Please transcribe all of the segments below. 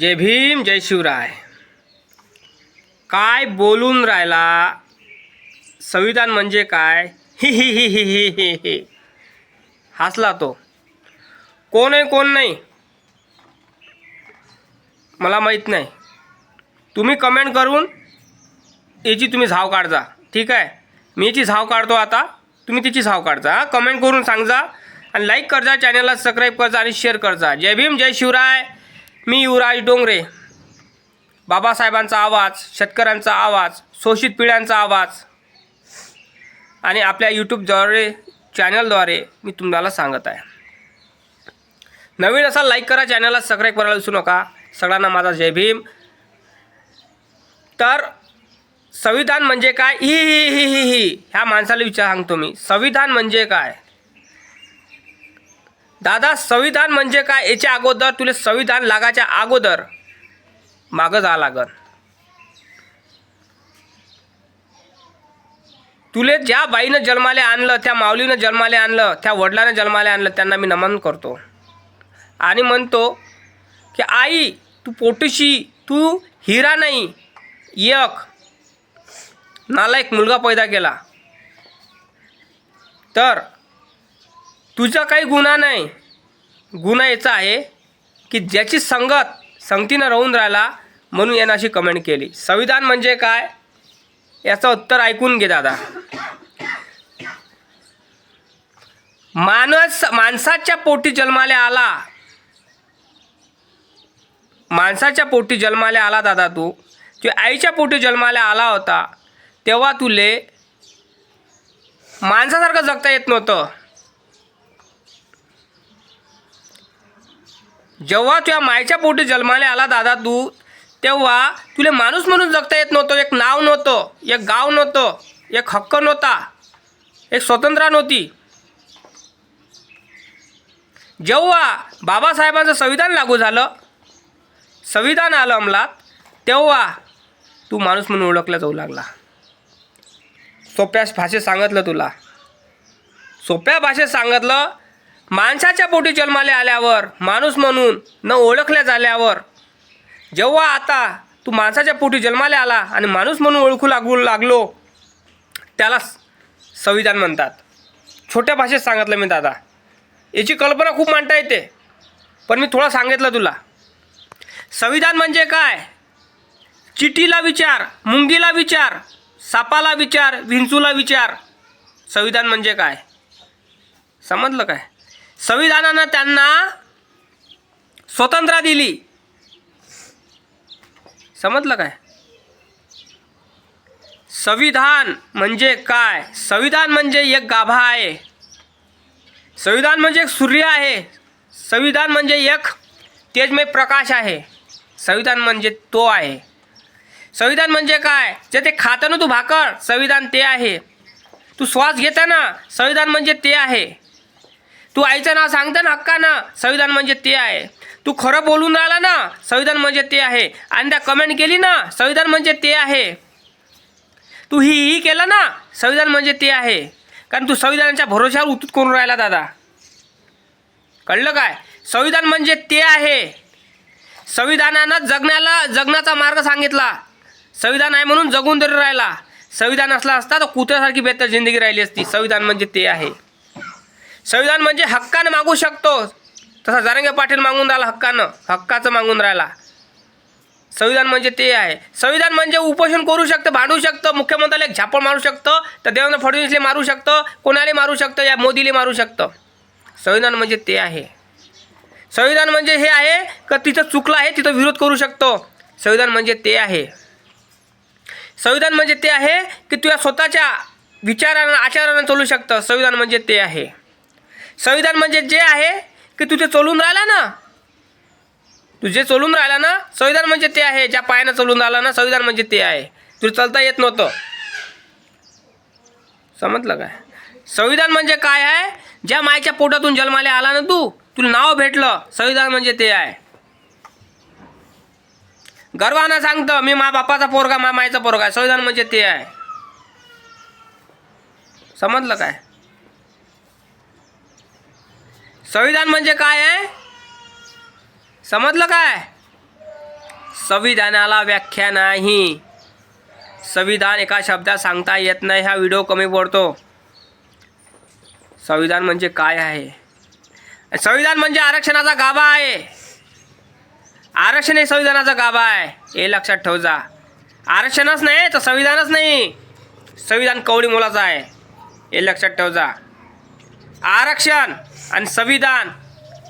जय भीम जय शिवराय. काय बोलून राहिला? संविधान म्हणजे काय? हि ही हसला तो. कोण आहे कोण नाही? मला माहीत नाही. तुम्ही कमेंट करून याची तुम्ही झाव काढजा. ठीक आहे? मी याची झाव काढतो आता. तुम्ही तिची झाव काढजा. हा कमेंट करून सांगजा. आणि लाईक करजा चॅनलला सबस्क्राईब करजा आणि शेअर करजा. जय भीम जय शिवराय. मी युवराज डोंगरे. बाबासाहेबांचा आवाज शेतकऱ्यांचा आवाज शोषित पिढ्यांचा आवाज. आणि आपल्या यूट्यूबद्वारे चॅनलद्वारे मी तुम्हाला सांगत आहे. नवीन असा लाईक करा चॅनलला सबस्क्राईब करायला विसरू नका. सगळ्यांना माझा जय भीम. तर संविधान म्हणजे काय? ही ही ही ही ही. ह्या माणसाला विचार सांगतो मी. संविधान म्हणजे काय? दादा संविधान म्हणजे काय? याच्या अगोदर तुला संविधान लागायच्या अगोदर मागं जा लागन. तुले ज्या बाईनं जन्माले आणलं त्या माऊलीनं जन्माले आणलं त्या वडिलानं जन्माले आणलं त्यांना मी नमन करतो. आणि म्हणतो की आई तू पोटशी तू हिरा नाही. एक नालायक मुलगा पैदा केला. तर तुझा काही गुन्हा नाही. गुन्हा याचा आहे की ज्याची संगत संगतीनं राहून राहिला म्हणून यानं अशी कमेंट केली. संविधान म्हणजे काय? याचं उत्तर ऐकून घे दादा. माणस माणसाच्या पोटी जन्माला आला. माणसाच्या पोटी जन्माला आला दादा तू. तुझ्या आईच्या पोटी जन्माला आला होता. तेव्हा तुले माणसासारखं जगता येत नव्हतं. जेव्हा तुझ्या मायच्या पोटी जन्माला आला दादा तू तेव्हा तुला माणूस म्हणून जगता येत नव्हतं. एक नाव नव्हतं एक गाव नव्हतं एक हक्क नव्हता एक स्वतंत्र नव्हती. जेव्हा बाबासाहेबांचं संविधान लागू झालं संविधान आलं अंमलात तेव्हा तू माणूस म्हणून ओळखला जाऊ लागला. सोप्या भाषेत सांगितलं तुला. सोप्या भाषेत सांगितलं माणसाच्या पोटी जन्माला आल्यावर माणूस म्हणून न ओळखल्या झाल्यावर जेव्हा आता तू माणसाच्या पोटी जन्माला आला आणि माणूस म्हणून ओळखू लागू लागलो त्याला संविधान म्हणतात. छोट्या भाषेत सांगितलं मी दादा. याची कल्पना खूप मांडता येते पण मी थोडा सांगितलं तुला. संविधान म्हणजे काय? चिटीला विचार मुंगीला विचार सापाला विचार विंचूला विचार. संविधान म्हणजे काय? समजलं काय? संविधानानं त्यांना स्वतंत्र दिली. समजलं काय? संविधान म्हणजे काय? संविधान म्हणजे एक गाभा आहे. संविधान म्हणजे एक सूर्य आहे. संविधान म्हणजे एक तेजमय प्रकाश आहे. संविधान म्हणजे तो आहे. संविधान म्हणजे काय? जे ते खातं ना तू भाकर संविधान ते आहे. तू श्वास घेता ना संविधान म्हणजे ते आहे. तू आईचं नाव सांगता ना हक्का ना संविधान म्हणजे ते आहे. तू खरं बोलून राहिला ना संविधान म्हणजे ते आहे. आणि त्या कमेंट केली ना संविधान म्हणजे ते आहे. तू ही ही केलं ना संविधान म्हणजे ते आहे. कारण तू संविधानाच्या भरोश्यावर उतूत करून राहिला दादा. कळलं काय? संविधान म्हणजे ते आहे. संविधानानं जगण्याला जगण्याचा मार्ग सांगितला. संविधान आहे म्हणून जगून तरी राहिला. संविधान असला असता तर कुत्र्यासारखी बेहतर जिंदगी राहिली असती. संविधान म्हणजे ते आहे. संविधान म्हणजे हक्कानं मागू शकतो. तसा जारंगे पाटील मागून राहिला हक्कानं हक्काचं मागून राहिला. संविधान म्हणजे ते आहे. संविधान म्हणजे उपोषण करू शकतं भांडू शकतं मुख्यमंत्र्याला एक झापड मारू शकतं तर देवेंद्र फडणवीसले मारू शकतं कोणाला मारू शकतं या मोदीले मारू शकतं. संविधान म्हणजे ते आहे. संविधान म्हणजे हे आहे का तिथं चुकलं आहे तिथं विरोध करू शकतो. संविधान म्हणजे ते आहे. संविधान म्हणजे ते आहे की तुझ्या स्वतःच्या विचारानं आचारानं चालू शकतं. संविधान म्हणजे ते आहे. संविधान म्हणजे जे आहे की तुझे चलून राहिला ना? तुझे चोलून चलून राहिला ना? संविधान म्हणजे ते आहे ज्या पायानं चलून राहिला ना संविधान म्हणजे ते आहे. तुला चलता येत नव्हतं. समजलं काय? संविधान म्हणजे काय आहे? ज्या मायच्या पोटातून जन्माला आला ना तू तुला नाव भेटलं संविधान म्हणजे ते आहे. गर्वानं सांगतं मी मा बापाचा पोरगा मा मायचा पोरगा आहे. संविधान म्हणजे ते आहे. समजलं काय? संविधान म्हणजे काय आहे? समजलं काय? संविधानाला व्याख्या नाही. संविधान एका शब्दात सांगता येत नाही. हा व्हिडिओ कमी पडतो. संविधान म्हणजे काय आहे? संविधान म्हणजे आरक्षणाचा गाभा आहे. आरक्षण हे संविधानाचा गाभा आहे. हे लक्षात ठेव जा आरक्षणच नाही तर संविधानच नाही. संविधान कवडी मोलाचं आहे. हे लक्षात ठेव जा आरक्षण आणि संविधान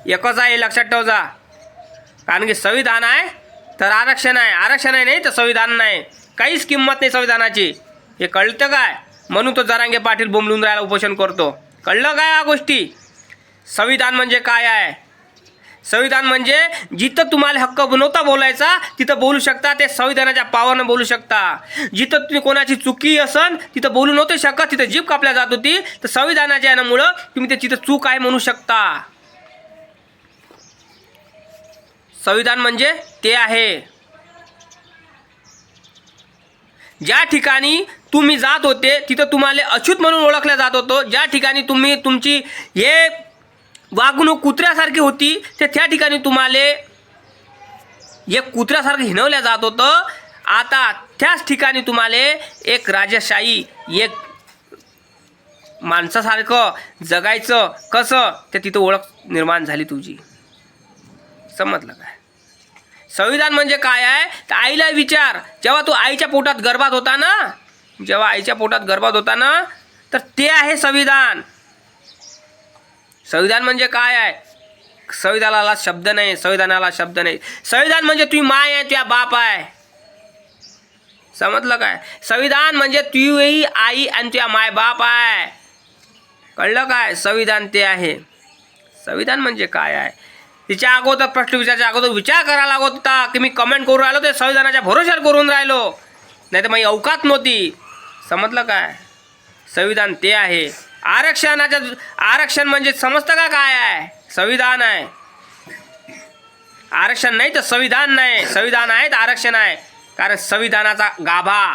एकच आहे लक्षात ठेव जा. कारण की संविधान आहे तर आरक्षण आहे. आरक्षण आहे नाही तर संविधान नाही. काहीच किंमत नाही संविधानाची. हे कळतं काय? म्हणून तो जरांगे पाटील बोंबलून राहायला उपोषण करतो. कळलं काय या गोष्टी? संविधान म्हणजे काय आहे? संविधान म्हणजे जिथं तुम्हाला हक्क नव्हता बोलायचा तिथं बोलू शकता ते संविधानाच्या पावरनं बोलू शकता. जिथं तुम्ही कोणाची चुकी असन तिथं बोलू नव्हते शकत तिथं जीप कापल्या जात होती तर संविधानाच्या यामुळं तुम्ही ते तिथं चूक आहे म्हणू शकता. संविधान म्हणजे ते आहे. ज्या ठिकाणी तुम्ही जात होते तिथं तुम्हाला अछूत म्हणून ओळखलं जात होतं. ज्या ठिकाणी तुम्ही तुमची हे वागणूक कुत्र्यासारखी होती. ते त्या ठिकाणी तुम्हाला एक कुत्र्यासारखं हिनवल्या जात होतं. आता त्याच ठिकाणी तुम्हाला एक राजशाही एक माणसासारखं जगायचं कसं ते तिथं ओळख निर्माण झाली तुझी. समजलं काय? संविधान म्हणजे काय आहे? तर आईला विचार. जेव्हा तू आईच्या पोटात गर्भात होता ना जेव्हा आईच्या पोटात गर्भात होता ना तर ते आहे संविधान. संविधान म्हणजे काय आहे? संविधानाला शब्द नाही संविधानाला शब्द नाही. संविधान म्हणजे तुझी माय आहे तुझ्या बाप आहे. समजलं काय? संविधान म्हणजे तुझी आई आणि तुझ्या माय बाप आहे. कळलं काय? संविधान ते आहे. संविधान म्हणजे काय आहे? तिच्या अगोदर प्रश्न विचारायच्या अगोदर विचार करायला लागत होता की मी कमेंट करून राहिलो ते संविधानाच्या भरोश्यावर करून राहिलो. नाही तर माझी अवकात नव्हती. समजलं काय? संविधान ते आहे. आरक्षणाच्या आरक्षण म्हणजे समजतं का काय आहे? संविधान आहे. आरक्षण नाही तर संविधान नाही. संविधान आहे तर आरक्षण आहे. कारण संविधानाचा गाभा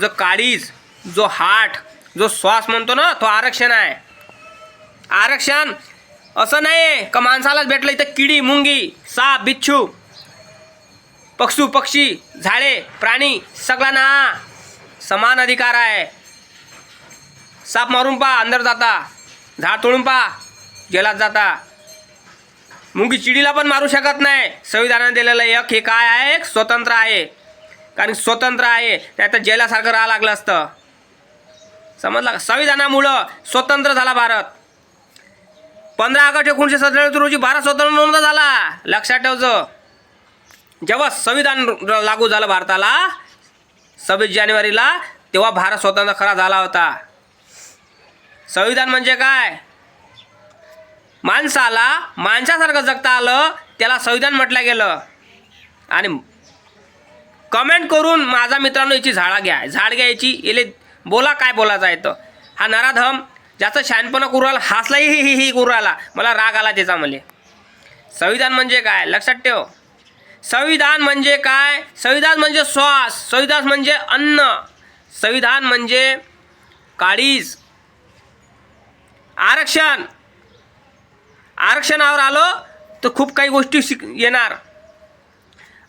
जो काळीज जो हाट जो श्वास म्हणतो ना तो आरक्षण आहे. आरक्षण असं नाही का माणसालाच भेटलं इथं किडी मुंगी साप बिच्छू पक्षू पक्षी झाडे प्राणी सगळ्यांना समान अधिकार आहे. साप मारून पहा अंदर जाता. झाड तोडून पहा जेलात जाता. मुंगी चिडीला पण मारू शकत नाही. संविधानाने दिलेलं एक हे काय आहे? एक स्वतंत्र आहे. कारण स्वतंत्र आहे. त्यात जेलासारखं राहावं लागलं असतं. समजलं का? संविधानामुळं स्वतंत्र झाला भारत. पंधरा ऑगस्ट एकोणीसशे सत्तेचाळीस रोजी भारत स्वतंत्र नोंद झाला. लक्षात ठेवचं जेव्हा संविधान लागू झालं भारताला सव्वीस जानेवारीला तेव्हा भारत स्वतंत्र खरा झाला होता. संविधान म्हणजे काय? माणसाला माणसासारखं जगता आलं त्याला संविधान म्हटलं गेलं. आणि कमेंट करून माझा मित्रांनो याची झाडा घ्या. झाड घ्या याची इले बोला काय बोलायचं आहे तर हा नराधम ज्याचं शहाणपणा करू हसलाही ही ही ही करू राहिला मला राग आला त्याचा मला. संविधान म्हणजे काय? लक्षात ठेव. संविधान म्हणजे काय? संविधान म्हणजे श्वास. संविधान म्हणजे अन्न. संविधान म्हणजे काळीज. आरक्षण. आरक्षणावर आलो तर खूप काही गोष्टी शिक येणार.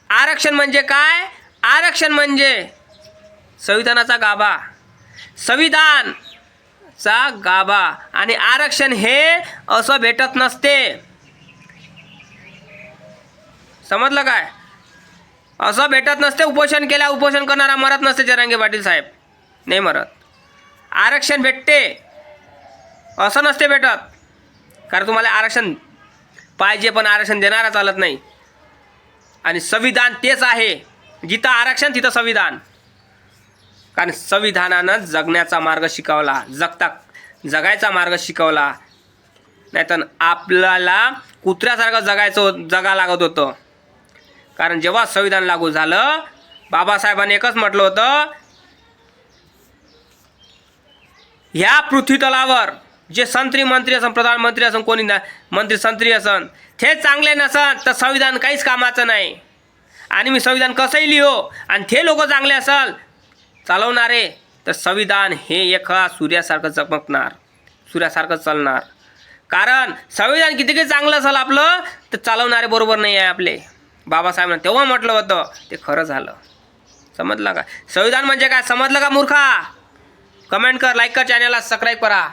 आरक्षण म्हणजे काय? आरक्षण म्हणजे संविधानाचा गाभा. संविधानचा गाभा. आणि आरक्षण हे असं भेटत नसते. समजलं काय? असं भेटत नसते उपोषण केल्या उपोषण करणारा मरत नसते जरांगे पाटील साहेब. नाही मरत. आरक्षण भेटते. असं नसते भेटत कारण तुम्हाला आरक्षण पाहिजे पण आरक्षण देणारा चालत नाही. आणि संविधान तेच आहे. जिथं आरक्षण तिथं संविधान. कारण संविधानानं जगण्याचा मार्ग शिकवला जगता जगायचा मार्ग शिकवला. नाही तर आपल्याला कुत्र्यासारखं जगायचं जगा लागत होतं. कारण जेव्हा संविधान लागू झालं बाबासाहेबांनी एकच म्हटलं होतं ह्या पृथ्वीतलावर जे संत्री मंत्री असन प्रधानमंत्री असन कोणी ना मंत्री संत्री असन ते चांगले नसन तर संविधान काहीच कामाचं नाही. आणि मी संविधान कसंही लिहो आणि ते लोक चांगले असल चालवणारे तर संविधान हे एका सूर्यासारखं चमकणार सूर्यासारखं चालणार. कारण संविधान किती काही चांगलं असेल आपलं तर चालवणारे बरोबर नाही आहे आपले. बाबासाहेबांना तेव्हा म्हटलं होतं ते खरं झालं. समजलं का? संविधान म्हणजे काय? समजलं का मूर्खा? कमेंट कर लाईक कर चॅनलला सबस्क्राईब करा.